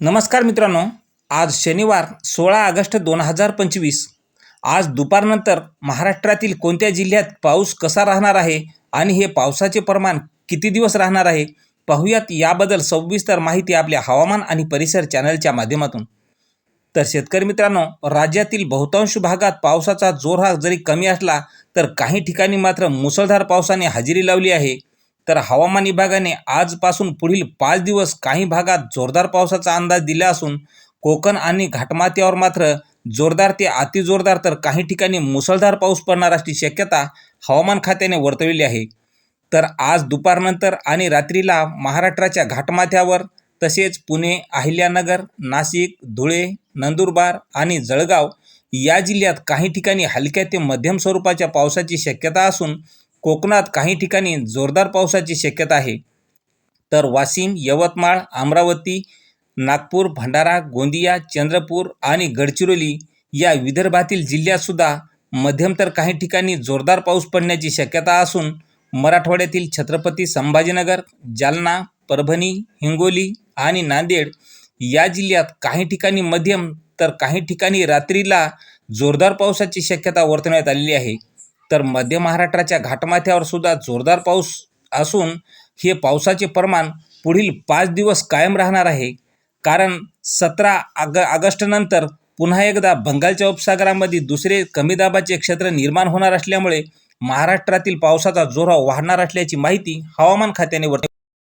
नमस्कार मित्रांनो आज शनिवार सोळा ऑगस्ट दोन हजार पंचवीस. आज दुपारनंतर महाराष्ट्रातील कोणत्या जिल्ह्यात पाऊस कसा राहणार आहे आणि हे पावसाचे प्रमाण किती दिवस राहणार आहे पाहूयात याबद्दल सविस्तर माहिती आपल्या हवामान आणि परिसर चॅनलच्या माध्यमातून. तर शेतकरी मित्रांनो राज्यातील बहुतांश भागात पावसाचा जोर हा जरी कमी असला तर काही ठिकाणी मात्र मुसळधार पावसाने हजेरी लावली आहे. तर हवामान विभागाने आजपासून पुढील पाच दिवस काही भागात जोरदार पावसाचा अंदाज दिला असून कोकण आणि घाटमाथ्यावर मात्र जोरदार ते अतिजोरदार तर काही ठिकाणी मुसळधार पाऊस पडणार असल्याची शक्यता हवामान खात्याने वर्तवली आहे. तर आज दुपारनंतर आणि रात्रीला महाराष्ट्राच्या घाटमाथ्यावर तसेच पुणे अहिल्यानगर नाशिक धुळे नंदुरबार आणि जळगाव या जिल्ह्यात काही ठिकाणी हलक्या ते मध्यम स्वरूपाच्या पावसाची शक्यता असून कोकणात काही ठिकाणी जोरदार पावसाची शक्यता आहे. तर वाशिम यवतमाळ अमरावती नागपूर भंडारा गोंदिया चंद्रपूर आणि गडचिरोली या विदर्भातील जिल्ह्यातसुद्धा मध्यम तर काही ठिकाणी जोरदार पाऊस पडण्याची शक्यता असून मराठवाड्यातील छत्रपती संभाजीनगर जालना परभणी हिंगोली आणि नांदेड या जिल्ह्यात काही ठिकाणी मध्यम तर काही ठिकाणी रात्रीला जोरदार पावसाची शक्यता वर्तवण्यात आलेली आहे. तर मध्य महाराष्ट्राच्या घाटमाथ्यावर सुद्धा जोरदार पाऊस असून हे पावसाचे प्रमाण पुढील पाच दिवस कायम राहणार आहे. कारण सतरा आग ऑगस्टनंतर पुन्हा एकदा बंगालच्या उपसागरामध्ये दुसरे कमी दाबाचे क्षेत्र निर्माण होणार असल्यामुळे महाराष्ट्रातील पावसाचा जोराव वाढणार असल्याची माहिती हवामान खात्याने वर्तवली